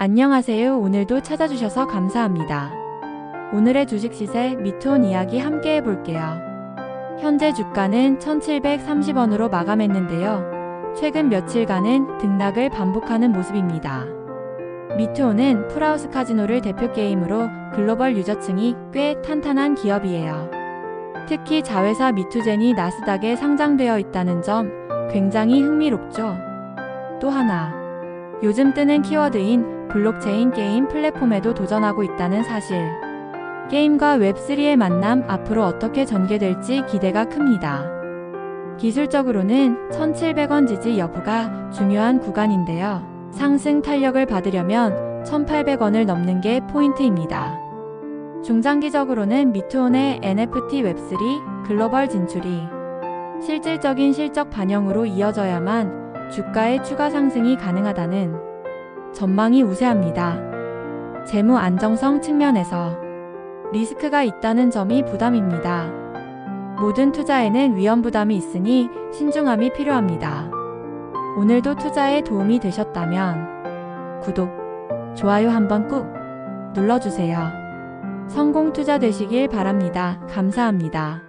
안녕하세요. 오늘도 찾아주셔서 감사합니다. 오늘의 주식 시세 미투온 이야기 함께 해볼게요. 현재 주가는 1730원으로 마감했는데요. 최근 며칠간은 등락을 반복하는 모습입니다. 미투온은 풀하우스 카지노를 대표 게임으로 글로벌 유저층이 꽤 탄탄한 기업이에요. 특히 자회사 미투젠이 나스닥에 상장되어 있다는 점 굉장히 흥미롭죠. 또 하나, 요즘 뜨는 키워드인 블록체인 게임 플랫폼에도 도전하고 있다는 사실. 게임과 웹3의 만남 앞으로 어떻게 전개될지 기대가 큽니다. 기술적으로는 1,700원 지지 여부가 중요한 구간인데요. 상승 탄력을 받으려면 1,800원을 넘는 게 포인트입니다. 중장기적으로는 미투온의 NFT 웹3 글로벌 진출이 실질적인 실적 반영으로 이어져야만 주가의 추가 상승이 가능하다는 전망이 우세합니다. 재무 안정성 측면에서 리스크가 있다는 점이 부담입니다. 모든 투자에는 위험 부담이 있으니 신중함이 필요합니다. 오늘도 투자에 도움이 되셨다면 구독, 좋아요 한번 꾹 눌러주세요. 성공 투자 되시길 바랍니다. 감사합니다.